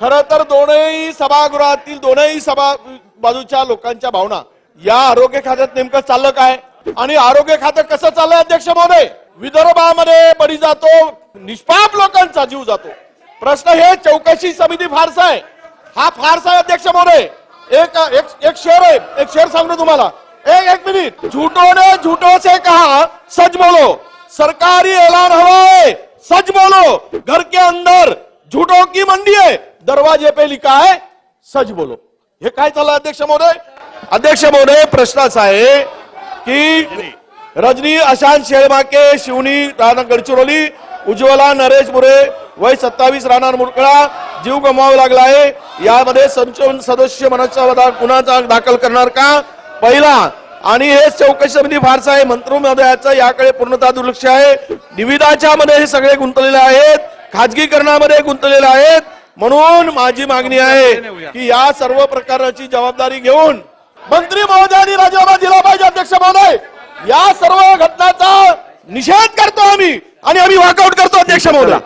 खर तर दोनही सभागृहातील दोनही सभा बाजूच्या लोकांच्या भावना या आरोग्य खात्यात नेमकं चाललं काय? आणि आरोग्य खातं कसं चाललंय अध्यक्ष महोदय? विदर्भामध्ये बळी जातो निष्पाप लोकांचा जीव जातो. प्रश्न हे चौकशी समिती फारसा आहे. हा फारसा आहे अध्यक्ष महोदय. एक एक एक शेर आहे. एक शेर सांगतो तुम्हाला. एक एक मिनिट. झूठो ने झूठो से कहा सच बोलो सरकारी ऐलान हवा है सच बोलो घर के अंदर. झूठों की मंडी है दरवाजे पे लिखा है सच बोलो। हे काय चाललं अध्यक्ष महोदय? अध्यक्ष महोदय प्रश्न असा आहे की रजनी अशांत शेळमाके शिवनी राणा गडचिरोली उज्ज्वला नरेश मुरे वय सत्तावीस राहणार मुरकळा जीव गमवावा लागला आहे. यामध्ये संशोधन सदस्य मनाचा गुन्हा दाखल करणार का? पहिला आणि हे चौकशी समिती फारसा आहे मंत्रिमहोदयाचं याकडे पूर्णतः दुर्लक्ष आहे. निविदाच्या मध्ये हे सगळे गुंतलेले आहेत. खाजगीकरणामध्ये गुंतलेले आहेत. म्हणून माझी मागणी आहे की या सर्व प्रकारची जबाबदारी घेऊन मंत्री महोदयांनी राजीनामा दिला पाहिजे अध्यक्ष महोदय. या सर्व घटनाचा निषेध करतो आम्ही आणि आम्ही वॉकआउट करतो अध्यक्ष महोदय.